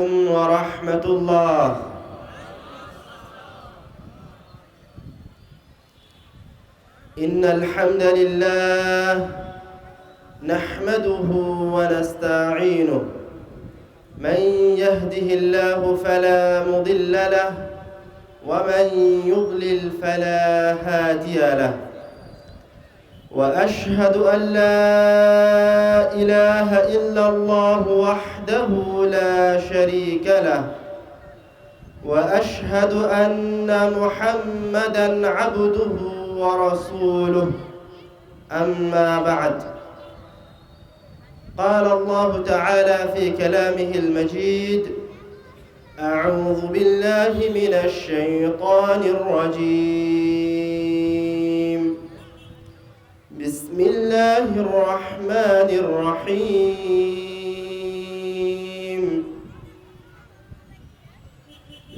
ورحمة الله. إن الحمد لله نحمده ونستعينه. من يهده الله فلا مضل له ومن يضلل فلا هادي له. وأشهد أن لا إله إلا الله وحده لا شريك له. وأشهد أن محمدا عبده ورسوله. أما بعد. قال الله تعالى في كلامه المجيد أعوذ بالله من الشيطان الرجيم. بسم الله الرحمن الرحيم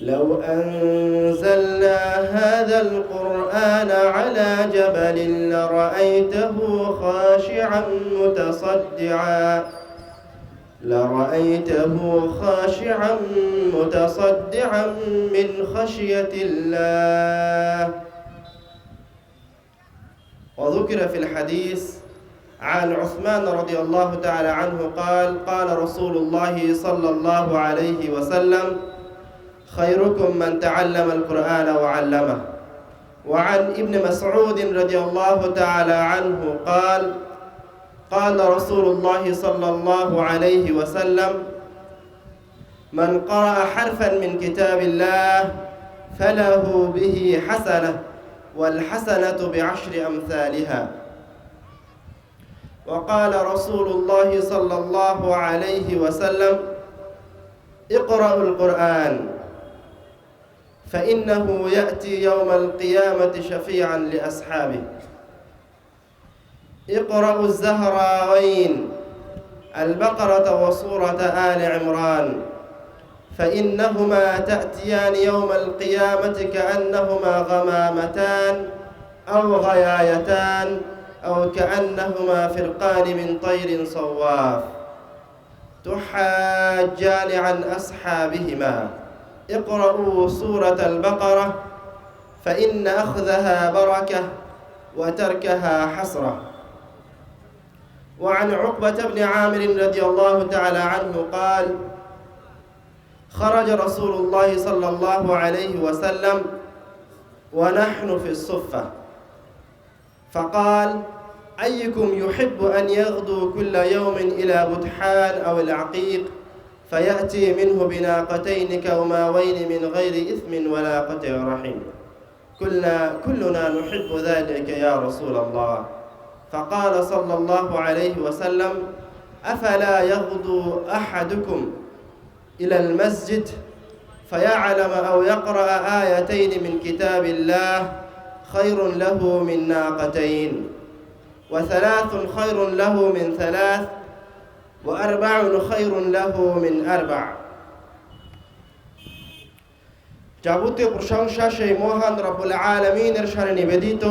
لو أنزلنا هذا القرآن على جبل لرأيته خاشعا متصدعا. لرأيته خاشعا متصدعا من خشية الله. وذكر في الحديث عن عثمان رضي الله تعالى عنه قال قال رسول الله صلى الله عليه وسلم خيركم من تعلم القرآن وعلمه. وعن ابن مسعود رضي الله تعالى عنه قال قال رسول الله صلى الله عليه وسلم من قرأ حرفا من كتاب الله فله به حسنة والحسنة بعشر أمثالها. وقال رسول الله صلى الله عليه وسلم اقرأوا القرآن فإنه يأتي يوم القيامة شفيعا لأصحابه. اقرأوا الزهراوين البقرة وصورة آل عمران. فإنهما تأتيان يوم القيامة كأنهما غمامتان أو غيايتان أو كأنهما فرقان من طير صواف. تحاجان عن أصحابهما. اقرأوا سورة البقرة فإن أخذها بركة وتركها حسرة. وعن عقبة بن عامر رضي الله تعالى عنه قال خرج رسول الله صلى الله عليه وسلم ونحن في الصفة. فقال أيكم يحب أن يغدو كل يوم إلى بطحان أو العقيق فيأتي منه بناقتين كوماوين من غير إثم ولا قطع رحم. كلنا, كلنا نحب ذلك يا رسول الله. فقال صلى الله عليه وسلم أفلا يغدو أحدكم؟ إلى المسجد فيعلم أو يقرأ آيتين من كتاب الله خير له من ناقتين وثلاث خير له من ثلاث وأربع خير له من أربع যাবতীয় প্রশংসা সেই মহান রব্বুল আলমিনের সারে নিবেদিত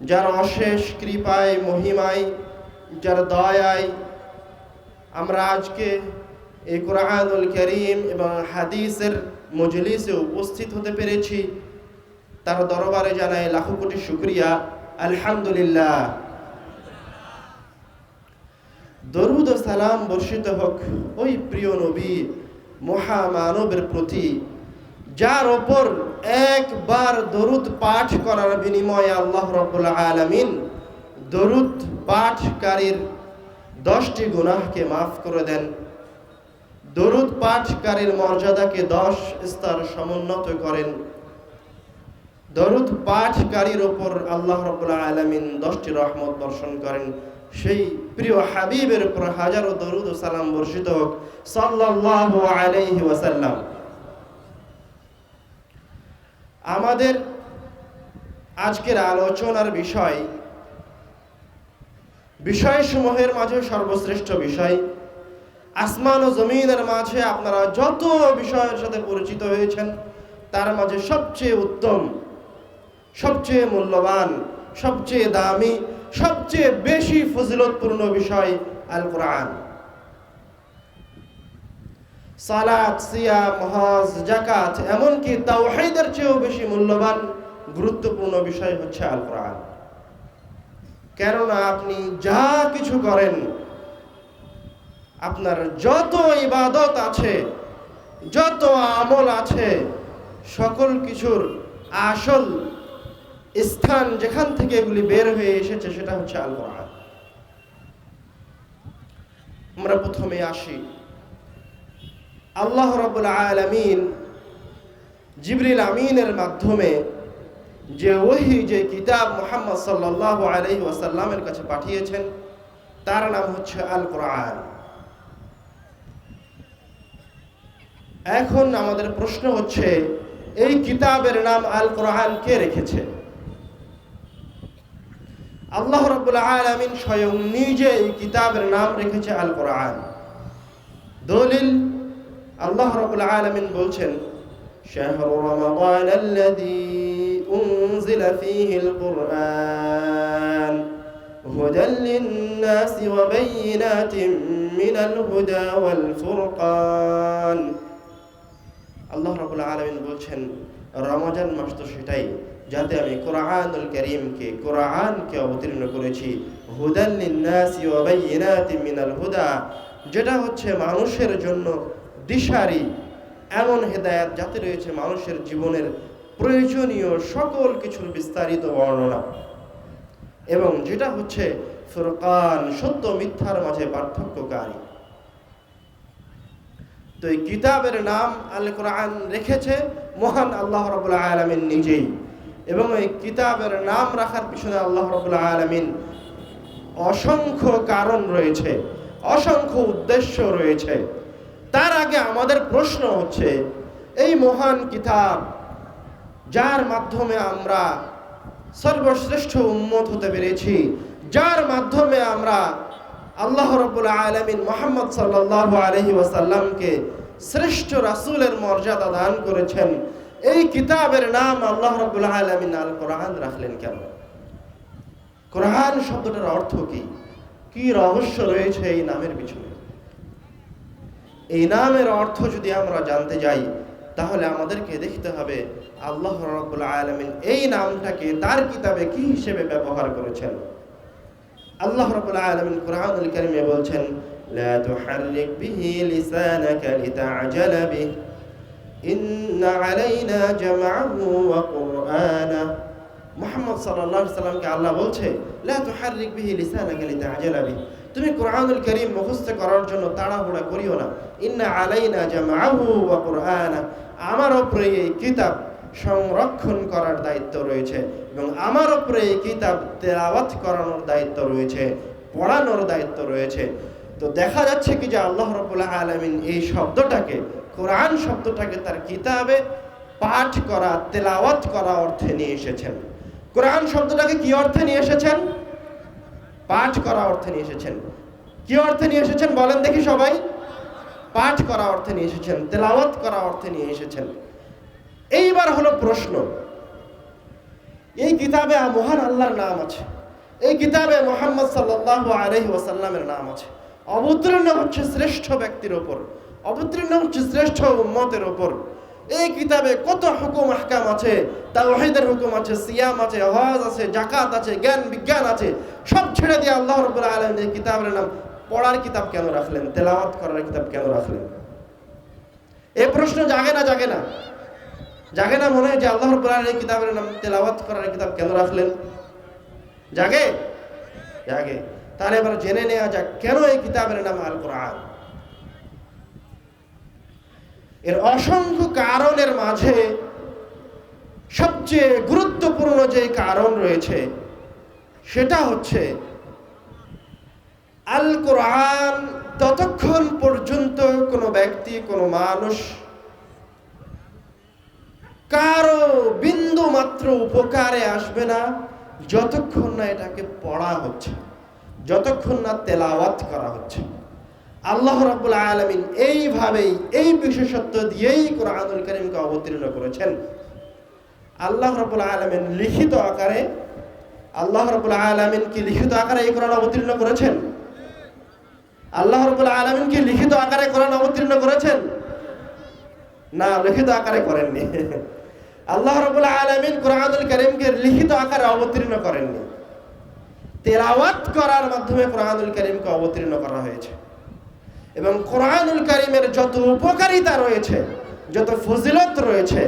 যার অশেষ কৃপায় মহিমায় যার দয়ায় আমরা আজকে এই কোরআনুল করিম এবং হাদিসের মজলিসে উপস্থিত হতে পেরেছি। তার দরবারে জানাই লাখো কোটি শুক্রিয়া। আলহামদুলিল্লাহ। দরুদ সালাম বর্ষিত হোক ওই প্রিয় নবী মহামানবের প্রতি, যার ওপর একবার দরুদ পাঠ করার বিনিময়ে আল্লাহ রব্বুল আলমিন দরুদ পাঠকারীর দশটি গুনাহকে মাফ করে দেন। দরুদ পাঠকারীর মর্যাদাকে দশ স্তর সমুন্নত করেন। দরুদ পাঠকারীর ওপর আল্লাহ রবুল্লা আলমিন দশটি রহমত বর্ষণ করেন। সেই প্রিয় হাবিবের উপর হাজারো দরুদ ও সালাম বর্ষিত হোক। সাল্লাহ আলাইহি ওয়াসাল্লাম। আমাদের আজকের আলোচনার বিষয়, বিষয়সমূহের মাঝে সর্বশ্রেষ্ঠ বিষয় আসমান ও জমিনের মাঝে আপনারা যত বিষয়ের সাথে পরিচিত হয়েছেন, তার মাঝে সবচেয়ে উত্তম, সবচেয়ে মূল্যবান, সবচেয়ে দামি, সবচেয়ে বেশি ফজিলতপূর্ণ বিষয় আল কোরআন সালাত সিয়া হজ জাকাত এমনকি তাওহীদের চেয়েও বেশি মূল্যবান, গুরুত্বপূর্ণ বিষয় হচ্ছে আল কোরআন কেননা আপনি যা কিছু করেন আপনার যত ইবাদত আছে, যত আমল আছে, সকল কিছুর আসল স্থান যেখান থেকে এগুলি বের হয়ে এসেছে সেটা হচ্ছে আল কোরআন আমরা প্রথমে আসি। আল্লাহ রাবুল আলমিন জিবরিল আমিনের মাধ্যমে যে ওহি, যে কিতাব মোহাম্মদ সাল্লাহ আলহি ওয়াসাল্লামের কাছে পাঠিয়েছেন, তার নাম হচ্ছে আল কোরআন এখন আমাদের প্রশ্ন হচ্ছে এই কিতাবের নাম আল কোরআন কে রেখেছে আল্লাহ রবুল আলমিন স্বয়ং নিজে এই কিতাবের নাম রেখেছে আল কোরআন দলিল আল্লাহ রবুল আলমিন বলছেন شهر رمضان الذي أنزل فيه القرآن هدى للناس وبينات من الهدى والفرقان আল্লাহ রাবুল আলমিন বলছেন, রমজান মাস তো সেটাই যাতে আমি কোরআনুল করিমকে, কোরআনকে অবতীর্ণ করেছি। মিনাল হুদা। যেটা হচ্ছে মানুষের জন্য দিশারি, এমন হেদায়াত যাতে রয়েছে মানুষের জীবনের প্রয়োজনীয় সকল কিছুর বিস্তারিত বর্ণনা। এবং যেটা হচ্ছে, ফুরকান সত্য মিথ্যার মাঝে পার্থক্যকারী। তো এই কিতাবের নাম আল কোরআন রেখেছে মহান আল্লাহ রবুল্লা আলমিন নিজেই। এবং এই কিতাবের নাম রাখার পিছনে আল্লাহ রবুল্লা আলমিন অসংখ্য কারণ রয়েছে, অসংখ্য উদ্দেশ্য রয়েছে। তার আগে আমাদের প্রশ্ন হচ্ছে, এই মহান কিতাব যার মাধ্যমে আমরা সর্বশ্রেষ্ঠ উন্মত হতে পেরেছি, যার মাধ্যমে আমরা আল্লাহ রবুল আলমিন মোহাম্মদ সাল্লাহ আলহি ওয়াসাল্লামকে শ্রেষ্ঠ রাসুলের মর্যাদা দান করেছেন। এই কিতাবের নাম আল্লাহ রবুল আলমিন আল কোরআন রাখলেন কেন? কোরআন শব্দটার অর্থ কি? কি রহস্য রয়েছে এই নামের পিছনে? এই নামের অর্থ যদি আমরা জানতে যাই, তাহলে আমাদেরকে দেখতে হবে আল্লাহ রব্বুল আলমিন এই নামটাকে তার কিতাবে কি হিসেবে ব্যবহার করেছেন। আল্লাহ রাব্বুল আলামিন কোরআনুল কারীমে বলছেন লা তুহাররিক বিহি লিসানাকা লিতাআজালা বিহি ইন্ন আলাইনা জামআহু ওয়া কুরআনা মুহাম্মদ সাল্লাল্লাহু আলাইহি সাল্লামকে আল্লাহ বলছে লা তুহাররিক বিহি লিসানাকা লিতাআজালা বিহি তুমি কোরআনুল কারীম মুখস্থ করার জন্য তাড়াহুড়া করিও না ইন্না আলাইনা জামআহু ওয়া কুরআনা আমার উপরে এই কিতাব সংরক্ষণ করার দায়িত্ব রয়েছে এবং আমার উপরে এই কিতাব তেলাওয়াত করানোর দায়িত্ব রয়েছে, পড়ানোর দায়িত্ব রয়েছে। তো দেখা যাচ্ছে কি যে আল্লাহ রবুল্লাহ আলমিন এই শব্দটাকে, কোরআন শব্দটাকে তার কিতাবে পাঠ করা, তেলাওয়াত করা অর্থে নিয়ে এসেছেন। কোরআন শব্দটাকে কি অর্থে নিয়ে এসেছেন? পাঠ করা অর্থে নিয়ে এসেছেন। কি অর্থে নিয়ে এসেছেন বলেন দেখি সবাই। পাঠ করা অর্থে নিয়ে এসেছেন, তেলাওয়াত করা অর্থে নিয়ে এসেছেন। এইবার হলো প্রশ্ন। এই কিতাবে মহান আল্লাহর নাম আছে। এই কিতাবে মোহাম্মদ সাল্লাহ আলহি নাম আছে। অবতীর্ণ হচ্ছে শ্রেষ্ঠ ব্যক্তির ওপর। অবতীর্ণ হচ্ছে শ্রেষ্ঠ উম্মতের ওপর। এই কিতাবে কত হুকুম, আহকাম আছে। তাওহীদের হুকুম আছে, সিয়াম আছে হজ আছে জাকাত আছে, জ্ঞান, বিজ্ঞান আছে। সব ছেড়ে দিয়ে আল্লাহ রাব্বুল আলামিন এই কিতাবের নাম পড়ার কিতাব কেন রাখলেন? তেলাওয়াত করার কিতাব কেন রাখলেন? এ প্রশ্ন জাগে না জাগে না। জাগে না মনে হয় যে আল্লাহর এই কিতাবের নাম তেলাওয়াত করার কিতাব কেন রাখলেন? জাগে? জাগে। তাহলে এবার জেনে নেওয়া যাক, কেন এই কিতাবের নাম আল কোরআন এর অসংখ্য কারণের মাঝে সবচেয়ে গুরুত্বপূর্ণ যে কারণ রয়েছে, সেটা হচ্ছে আল কোরআন ততক্ষণ পর্যন্ত কোনো ব্যক্তি, কোনো মানুষ কারও বিন্দু মাত্র উপকারে আসবে না যতক্ষণ না এটাকে পড়া হচ্ছে, যতক্ষণ না তেলাওয়াত করা হচ্ছে। আল্লাহ রাবুল আলমিন এইভাবেই এই বিশেষত্ব দিয়েই কোরআনুল করিমকে অবতীর্ণ করেছেন। আল্লাহ রাবুল আলমিন লিখিত আকারে, আল্লাহ রাবুল আলমিন কি লিখিত আকারে এই কোরআন অবতীর্ণ করেছেন? আল্লাহ রাবুল আলমিন কি লিখিত আকারে কোরআন অবতীর্ণ করেছেন? না, লিখিত আকারে করেননি। আল্লাহ রবুল্লা আলমিন কোরআনুল করিমকে লিখিত আকারে অবতীর্ণ করেননি। তেলাওয়াত করার মাধ্যমে কোরআনুল করিমকে অবতীর্ণ করা হয়েছে। এবং কোরআনুল করিমের যত উপকারিতা রয়েছে, যত ফজিলত রয়েছে,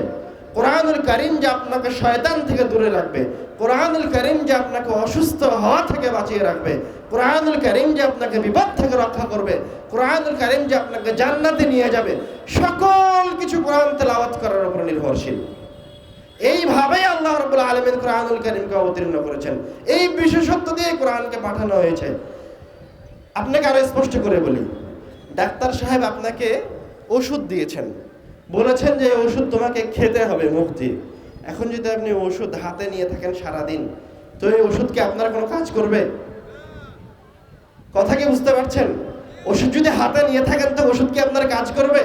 কোরআনুল করিম যে আপনাকে শয়তান থেকে দূরে রাখবে, কোরআনুল করিম যে আপনাকে অসুস্থ হওয়া থেকে বাঁচিয়ে রাখবে, কোরআনুল করিম যে আপনাকে বিপদ থেকে রক্ষা করবে, কোরআনুল করিম যে আপনাকে জান্নাতে নিয়ে যাবে, সকল কিছু কোরআন তেলাওয়াত করার উপর নির্ভরশীল। এইভাবেই আল্লাহ রবুল্লা আলমিন কোরআনুল করিমকে অবতীর্ণ করেছেন। এই বিশেষত্ব দিয়ে কোরআনকে পাঠানো হয়েছে। আপনাকে আরও স্পষ্ট করে বলি, ডাক্তার সাহেব আপনাকে ওষুধ দিয়েছেন। বলেছেন যে ওষুধ তোমাকে খেতে হবে মুখ দিয়ে এখন যদি আপনি ওষুধ হাতে নিয়ে থাকেন সারাদিন, তো এই ওষুধ কি আপনার কোনো কাজ করবে? কথা কি বুঝতে পারছেন? ওষুধ যদি হাতে নিয়ে থাকেন, তো ওষুধ কি আপনার কাজ করবে?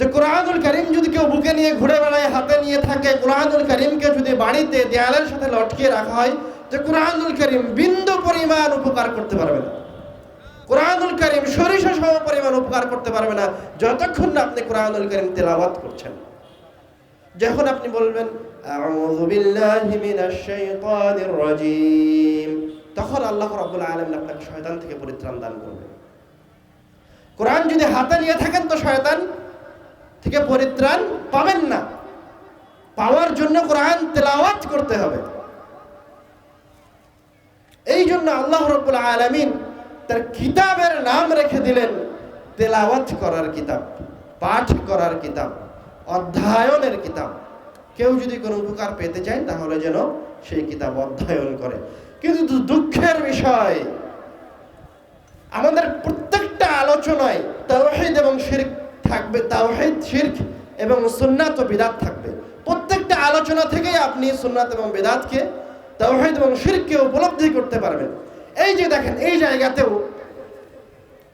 তো কোরআনুল করিম যদি কেউ বুকে নিয়ে ঘুরে বেড়ায়, হাতে নিয়ে থাকে, কোরআনুল করিমকে যদি বাড়িতে দেয়ালের সাথে লটকিয়ে রাখা হয় যে কোরআনুল করিম বিন্দু পরিমাণ উপকার করতে পারবে না। কোরআনুল করিম সরিষা সম পরিমাণ উপকার করতে পারবে না, যতক্ষণ না আপনি কোরআনুল করিম তেলাওয়াত করছেন। যখন আপনি বলবেন তখন আল্লাহ রাব্বুল আলম আপনাকে শয়তান থেকে পরিত্রাণ দান করবে কোরআন যদি হাতে নিয়ে থাকেন তো শয়তান থেকে পরিত্রাণ পাবেন না। পাওয়ার জন্য কোরআন তেলাওয়াত করতে হবে। এই জন্য আল্লাহ রব্বুল আলামিন তার কিতাবের নাম রেখে দিলেন, তেলাওয়াত করার কিতাব, পাঠ করার কিতাব, অধ্যয়নের কিতাব। কেউ যদি কোনো উপকার পেতে চায়, তাহলে যেন সেই কিতাব অধ্যয়ন করে। কিন্তু দুঃখের বিষয়, আমাদের প্রত্যেকটা আলোচনায় তাওহীদ এবং শিরক থাকবে তাওহীদ, শিরক এবং সুন্নাত ও বিদাত থাকবে। প্রত্যেকটা আলোচনা থেকেই আপনি সুন্নাত এবং বেদাতকে, তাওহীদ এবং শিরককে উপলব্ধি করতে পারবেন। এই যে দেখেন, এই জায়গাতেও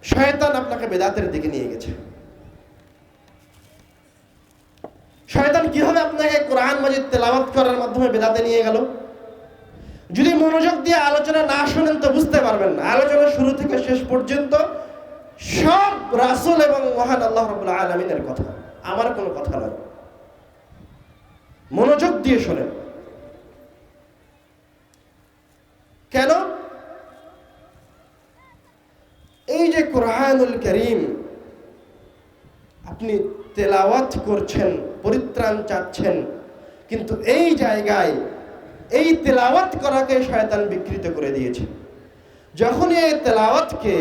শয়তান আপনাকে বেদাতের দিকে নিয়ে গেছে। শয়তান কীভাবে আপনাকে কোরআন মাজিদ তেলাওয়াত করার মাধ্যমে বেদাতে নিয়ে গেল? যদি মনোযোগ দিয়ে আলোচনা না শোনেন তো বুঝতে পারবেন না। আলোচনা শুরু থেকে শেষ পর্যন্ত সব রাসুল এবং মহান আল্লাহ রবুল্লাহ আলমিনের কথা। আমার কোনো কথা নয়। মনোযোগ দিয়ে শোনেন। কেন? এই যে কোরআনুল করিম, আপনি তেলাওয়াত করছেন, পরিত্রাণ চাচ্ছেন, কিন্তু এই জায়গায় এই তেলাওয়াত করাকে শয়তান বিকৃত করে দিয়েছে। যখন এই তেলাওয়াতকে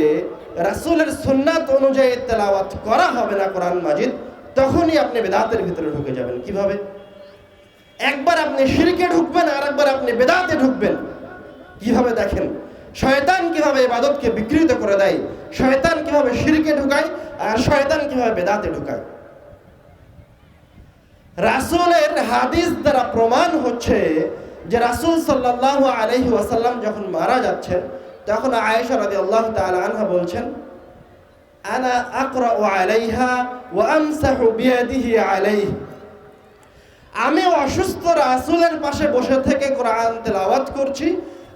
রাসূলের সুন্নাত অনুযায়ী তেলাওয়াত করা হবে না কোরআন মাজিদ, তখনই আপনি বেদাতের ভিতরে ঢুকে যাবেন। কীভাবে? একবার আপনি শিরকে ঢুকবেন আর একবার আপনি বেদাতে ঢুকবেন। কীভাবে দেখেন? শয়তান কীভাবে ইবাদতকে বিকৃত করে দেয়? শয়তান কীভাবে শিরকে ঢুকায়? আর শয়তান কীভাবে বেদাতে ঢুকায়? রাসূলের হাদিস দ্বারা প্রমাণ হচ্ছে যে রাসূল সাল্লাল্লাহু আলাইহি ওয়াসাল্লাম যখন মারা যাচ্ছেন তখন আয়েশা রাদিয়াল্লাহু তাআলা আনহা বলছেন, আনা আকরাউ আলাইহা আমসাহু বিয়াদিহি আলাইহি। আমি অসুস্থ রাসূলের পাশে বসে থেকে কোরআন তেলাওয়াত করছি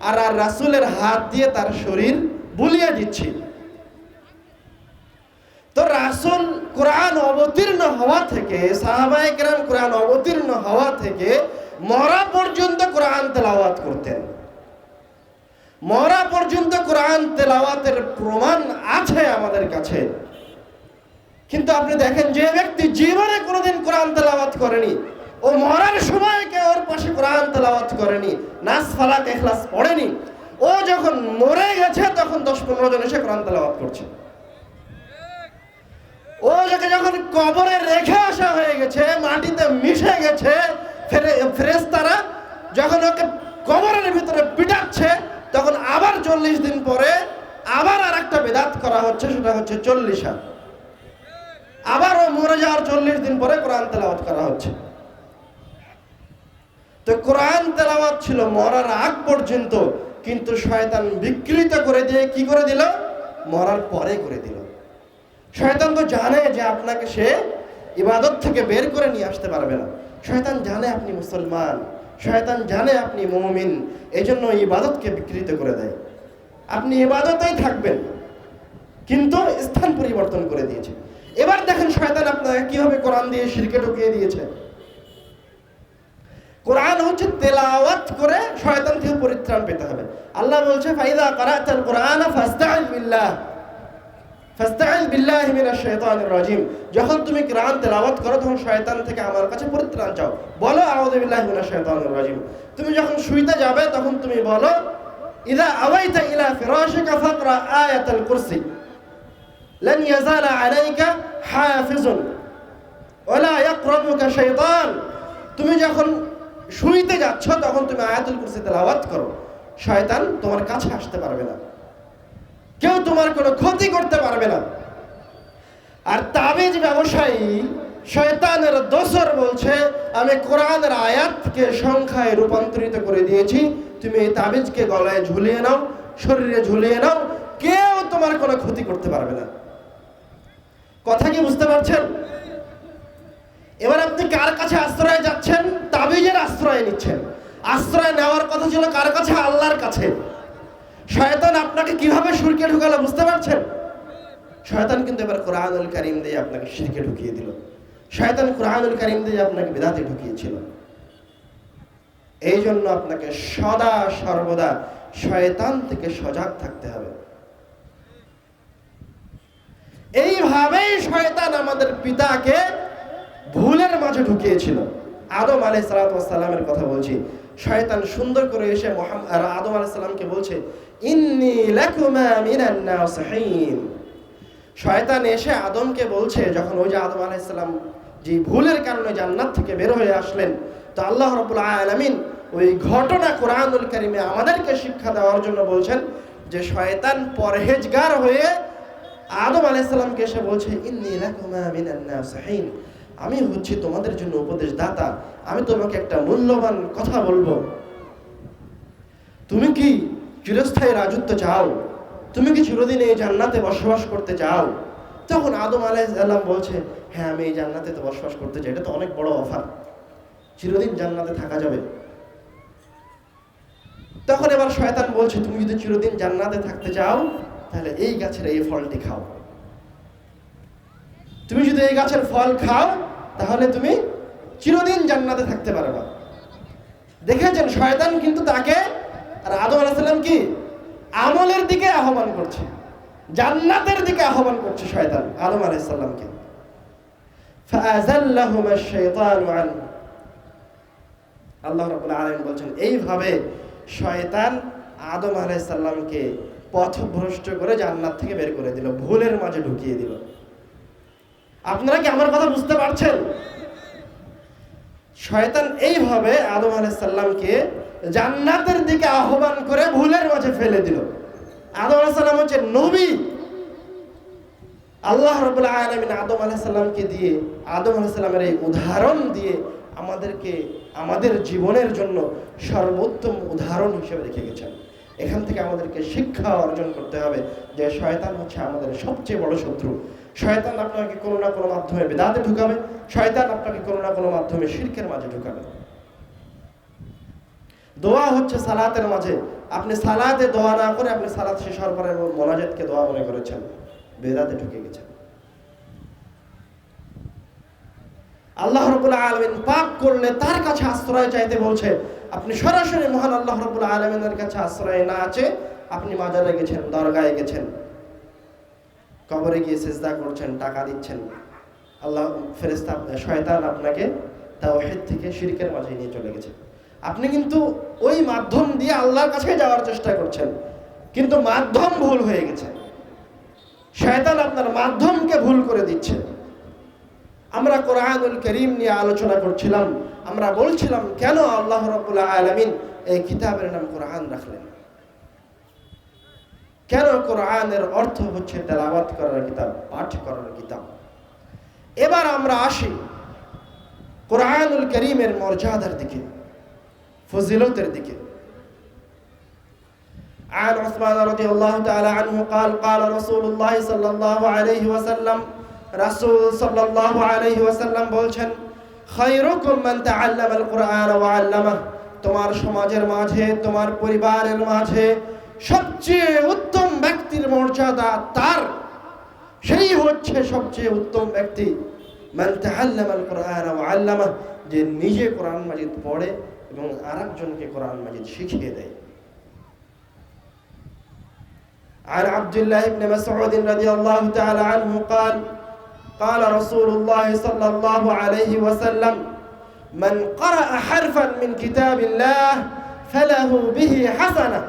আর আর রাসূলের হাত দিয়ে তার শরীর বুলিয়ে দিচ্ছি। তো রাসূল কোরআন অবতীর্ণ হওয়া থেকে, সাহাবায়ে কেরাম কোরআন অবতীর্ণ হওয়া থেকে মরা পর্যন্ত কোরআন তেলাওয়াত করতেন। মরা পর্যন্ত কোরআন তেলাওয়াতের প্রমাণ আছে আমাদের কাছে। কিন্তু আপনি দেখেন যে ব্যক্তি জীবনে কোনোদিন কোরআন তেলাওয়াত করেনি, ও মরার সময় কে ওর পাশে কোরআন তেলাওয়াত করেনি, নাস, ফালাক, এখলাস পড়েনি, ও যখন মরে গেছে তখন দশ পনেরো জন এসে কোরআন তেলাওয়াত করছে। ও যাকে যখন কবরে রেখে আসা হয়ে গেছে, মাটিতে মিশে গেছে ফেরেস্তারা যখন ওকে কবরের ভিতরে পিটাচ্ছে তখন আবার চল্লিশ দিন পরে আবার আর একটা বেদাত করা হচ্ছে, সেটা হচ্ছে চল্লিশ। হাত আবারও মরে যাওয়ার চল্লিশ দিন পরে কোরআন তেলাওয়াত করা হচ্ছে। তো কোরআন তেলাওয়াত ছিল মরার আগ পর্যন্ত, কিন্তু শয়তান বিকৃত করে দিয়ে কি করে দিল? মরার পরে করে দিল। শয়তান তো জানে যে আপনাকে সে ইবাদত থেকে বের করে নিয়ে আসতে পারবে না। শয়তান জানে আপনি মুসলমান। শয়তান জানে আপনি মুমিন এই জন্য ইবাদতকে বিকৃত করে দেয়। আপনি ইবাদতেই থাকবেন, কিন্তু স্থান পরিবর্তন করে দিয়েছে। এবার দেখেন শয়তান আপনাকে কীভাবে কোরআন দিয়ে শিরকে ঢুকিয়ে দিয়েছে। কোরআন হচ্ছে তেলাওয়াত করে শয়তান থেকে পরিত্রাণ পেতে হবে। আল্লাহ বলছে, ফাইদা কারাতাল কোরআন ফাস্তাইল ফাস্তাইল বিল্লাহ মিনাশ শাইতানির রাজিম যখন তুমি কোরআন তেলাওয়াত করো তখন শয়তান থেকে আমার কাছে পরিত্রাণ চাও বলো আউযু বিল্লাহি মিনাশ শাইতানির রাজিম তুমি যখন শুইতে যাবে তখন তুমি বলো ইদা আওয়াইতা ইলা ফিরাশিকা ফাকরা আয়াতাল কুরসি لن يزال عليك حافظ ولا يقربك شيطان তুমি যখন শুইতে যাচ্ছ তখন তুমি আয়াতুল কুরসি তেলাওয়াত করো শয়তান তোমার কাছে আসতে পারবে না কেউ তোমার কোনো ক্ষতি করতে পারবে না। আর তাবিজ ব্যবসায়ী শয়তানের দোসর বলছে, আমি কোরআনের আয়াতকে সংখ্যায় রূপান্তরিত করে দিয়েছি, তুমি এই তাবিজকে গলায় ঝুলিয়ে নাও, শরীরে ঝুলিয়ে নাও, কেউ তোমার কোনো ক্ষতি করতে পারবে না। কথা কি বুঝতে পারছেন? এবার আপনি কার কাছে আশ্রয় যাচ্ছেন? তাবিজের আশ্রয় নিচ্ছেন। আশ্রয় নেওয়ার কথা ছিল কার কাছে? আল্লাহর কাছে। শয়তান আপনাকে কীভাবে সুরকে ঢুকালো বুঝতে পারছেন? শয়তান কিন্তু এবার কোরআনুল কারিম দিয়ে আপনাকে শিরকে ঢুকিয়ে দিল। শয়তান কোরআনুল কারিম দিয়ে আপনাকে বেদাতে ঢুকিয়েছিল। এই জন্য আপনাকে সদা সর্বদা শয়তান থেকে সজাগ থাকতে হবে। এইভাবেই শয়তান আমাদের পিতাকে ভুলের মাঝে ঢুকিয়েছিল। আদম আলাই সালামের কথা বলছি। শয়তান সুন্দর করে এসে আদম আলাই সালামকে বলছে, ইন্নি লাকুমা মিনান নাসিহিন। শয়তান এসে আদমকে বলছে, যখন ওই যে আদম আলাই সালাম যে ভুলের কারণে জান্নাত থেকে বের হয়ে আসলেন, তো আল্লাহ রাব্বুল আলামিন ওই ঘটনা কোরআনুল কারিমে আমাদেরকে শিক্ষা দেওয়ার জন্য বলছেন যে, শয়তান পরহেজগার হয়ে আদম আলাইসাল্লামকে এসে বলছে, ইন্নি লাকুমা মিনান নাসিহিন। আমি হচ্ছি তোমাদের জন্য উপদেশ দাতা আমি তোমাকে একটা মূল্যবান কথা বলব। তুমি কি চিরস্থায়ী রাজত্ব চাও? তুমি কি চিরদিন এই জান্নাতে বসবাস করতে চাও? তখন আদম আলাইসাল্লাম বলছে হ্যাঁ আমি এই জান্নাতে তো বসবাস করতে চাই। এটা তো অনেক বড় অফার। চিরদিন জান্নাতে থাকা যাবে। তখন এবার শয়তান বলছে, তুমি যদি চিরদিন জান্নাতে থাকতে চাও, তাহলে এই গাছের এই ফলটি খাও। তুমি যদি এই গাছের ফল খাও তাহলে তুমি চিরদিন জান্নাতে থাকতে পারবা। দেখেছেন, শয়তান কিন্তু তাকে আর আদম আলাহিসাল্লাম কি? আমলের দিকে আহ্বান করছে। জান্নাতের দিকে আহ্বান করছে শয়তান আদম আলাহিসাল্লামকে আল্লাহ রবুল আলম বলছেন, এইভাবে শয়তান আদম আলাইসাল্লামকে পথভ্রষ্ট করে জান্নাত থেকে বের করে দিল, ভুলের মাঝে ঢুকিয়ে দিল। আপনারা কি আমার কথা বুঝতে পারছেন? শয়তান এইভাবে আদম আলাইসাল্লামকে জান্নাতের দিকে আহ্বান করে ভুলের মাঝে ফেলে দিল। আদম আলাইসাল্লাম হচ্ছে নবী। আল্লাহ রবুল্লাহ আলমিন আদম আলাইসাল্লামকে দিয়ে, আদম আলাইসাল্লামের এই উদাহরণ দিয়ে আমাদেরকে আমাদের জীবনের জন্য সর্বোত্তম উদাহরণ হিসেবে রেখে গেছেন। এখান থেকে আমাদেরকে শিক্ষা অর্জন করতে হবে যে শয়তান হচ্ছে আমাদের সবচেয়ে বড় শত্রু। শয়তান আপনাকে কোনো না কোনো মাধ্যমে বেদাতে ঢুকাবে, শয়তান আপনাকে কোনো না কোনো মাধ্যমে শিরকের মাঝে ঢুকাবে। দোয়া হচ্ছে সালাতের মাঝে। আপনি সালাতে দোয়া না করে আপনি সালাত শেষ হওয়ার পরে মোনাজাতকে দোয়া মনে করেছেন, বেদাতে ঢুকে গেছেন। আল্লাহ রবুল্লাহ আলমিন পাপ করলে তার কাছে আশ্রয় চাইতে বলছে, আপনি সরাসরি মহান আল্লাহ রবুল্লাহ আলমিনের কাছে আশ্রয় না আছে আপনি মাজারে গেছেন, দরগায় গেছেন। কবরে গিয়ে চেষ্টা করছেন, টাকা দিচ্ছেন। আল্লাহ ফেরেস্তা শয়তান আপনাকে তা তাওহিদ থেকে শিরকের মাঝে নিয়ে চলে গেছে। আপনি কিন্তু ওই মাধ্যম দিয়ে আল্লাহর কাছে যাওয়ার চেষ্টা করছেন, কিন্তু মাধ্যম ভুল হয়ে গেছে। শয়তান আপনার মাধ্যমকে ভুল করে দিচ্ছে। আমরা কোরআনুল করিম নিয়ে আলোচনা করছিলাম, আমরা বলছিলাম, কেন আল্লাহ রবুল্লাহ আলমিন এই কিতাবের নাম কোরআন রাখলেন? কেন কোরআনের অর্থ হচ্ছে তেলাবাত করার কিতাব পাঠ করার কিতাব এবার আমরা আসি কোরআনুল করিমের মর্যাদার দিকে ফজিলতের দিকে عن عثمان رضي الله تعالى عنه قال قال رسول الله صلى الله عليه وسلم রাসূল সাল্লাল্লাহু আলাইহি ওয়াসাল্লাম বলছেন খায়রুকুম মান তাআল্লামা আল কুরআন ওয়া আল্লামা তোমার সমাজের মাঝে তোমার পরিবারের মাঝে সবচেয়ে উত্তম ব্যক্তির মর্যাদা তার সেই হচ্ছে সবচেয়ে উত্তম ব্যক্তি মান তাআল্লামা আল কোরআন ওয়া আল্লামা যে নিজে কোরআন মাজিদ পড়ে এবং আরেকজনকে কোরআন মাজিদ শিখিয়ে দেয় عن عبد الله بن مسعود رضي الله تعالى عنه قال قال رسول الله صلى الله عليه وسلم من قرأ حرفا من كتاب الله فله به حسنة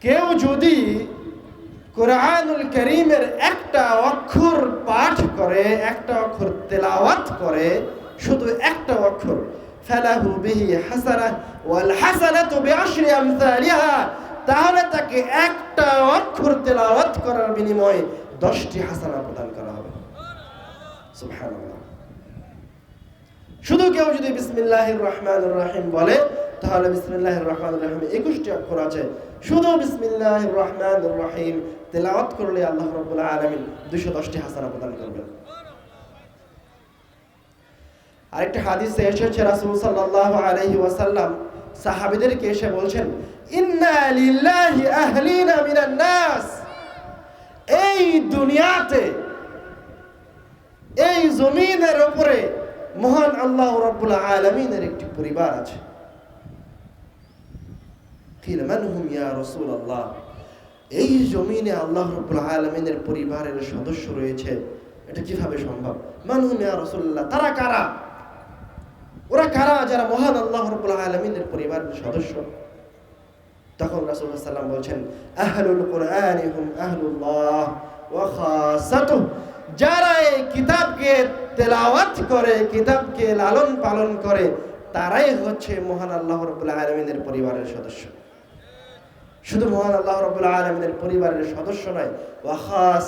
কেউ যদি কোরআনুল করিমের একটা অক্ষর পাঠ করে, একটা অক্ষর তেলাওয়াত করে, শুধু একটা অক্ষর। ফালাহু বিহি হাসানাহ ওয়াল হাসানাতু বিআশরি আমসালিহা। তাহলে তাকে একটা অক্ষর তেলাওয়াত করার বিনিময়ে দশটি হাসানা প্রদান করা হবে। সুবহানাল্লাহ। শুধু কেউ যদি বিসমিল্লাহির রহমানির রহিম বলে, তাহলে বিসমিল্লাহির রহমানির রহিম একুশটি অক্ষর আছে। শুধু বিসমিল্লাহির রহমানির রহিম তেলাওয়াত করলে আল্লাহ রাব্বুল আলামিন 210টি হাসানা প্রদান করবেন। আরেকটা হাদিসে এসেছে, রাসূল সাল্লাল্লাহু আলাইহি ওয়াসাল্লাম সাহাবীদেরকে এসে বলছেন এই দুনিয়াতে, এই জমিনের উপরে মহান আল্লাহ রাব্বুল আলামিনের একটি পরিবার আছে। কিল মান হুম ইয়া রাসূলুল্লাহ? এই জমিনে আল্লাহ রাব্বুল আলামিনের পরিবারের সদস্য রয়েছে, এটা কীভাবে সম্ভব? মান হুম ইয়া রাসূলুল্লাহ, তারা কারা? ওরা কারা যারা মহান আল্লাহ রাব্বুল আলামিনের পরিবারের সদস্য? তখন রাসূলুল্লাহ সাল্লাম বলছেন, আহলুল কোরআন যারা এই কিতাবকে তেলাওয়াত করে, কিতাবকে লালন পালন করে, তারাই হচ্ছে মহান আল্লাহ রবুল্লা আলমিনের পরিবারের সদস্য। শুধু মহান আল্লাহ রবুল্লা আলমিনের পরিবারের সদস্য নয় ওয়াখাস